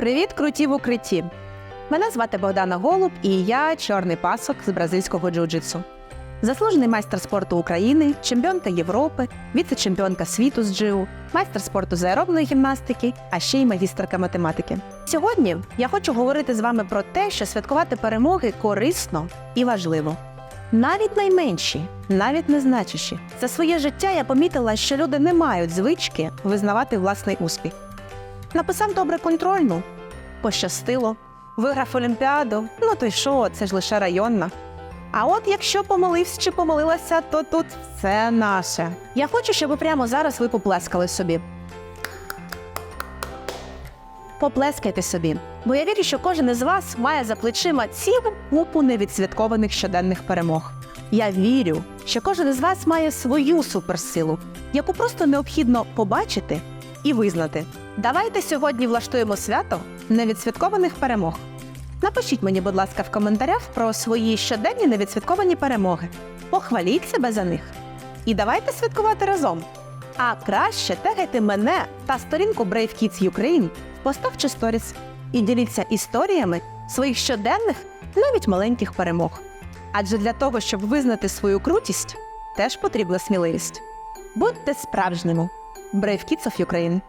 Привіт, круті в укритті! Мене звати Богдана Голуб і я чорний пасок з бразильського джиу-джитсу. Заслужений майстер спорту України, чемпіонка Європи, віце-чемпіонка світу з джиу, майстер спорту з аеробної гімнастики, а ще й магістерка математики. Сьогодні я хочу говорити з вами про те, що святкувати перемоги корисно і важливо. Навіть найменші, навіть незначущі. За своє життя я помітила, що люди не мають звички визнавати власний успіх. Написав добре контрольну, пощастило, виграв Олімпіаду, ну то й що, це ж лише районна. А от якщо помилився чи помилилася, то тут все наше. Я хочу, щоб прямо зараз ви поплескали собі. Поплескайте собі, бо я вірю, що кожен із вас має за плечима цілу купу невідсвяткованих щоденних перемог. Я вірю, що кожен із вас має свою суперсилу, яку просто необхідно побачити і визнати. Давайте сьогодні влаштуємо свято невідсвяткованих перемог. Напишіть мені, будь ласка, в коментарях про свої щоденні невідсвятковані перемоги. Похваліть себе за них. І давайте святкувати разом. А краще тегайте мене та сторінку Brave Kids Ukraine в постах чи сторіс і діліться історіями своїх щоденних, навіть маленьких перемог. Адже для того, щоб визнати свою крутість, теж потрібна сміливість. Будьте справжніми. Brave Kids of Ukraine.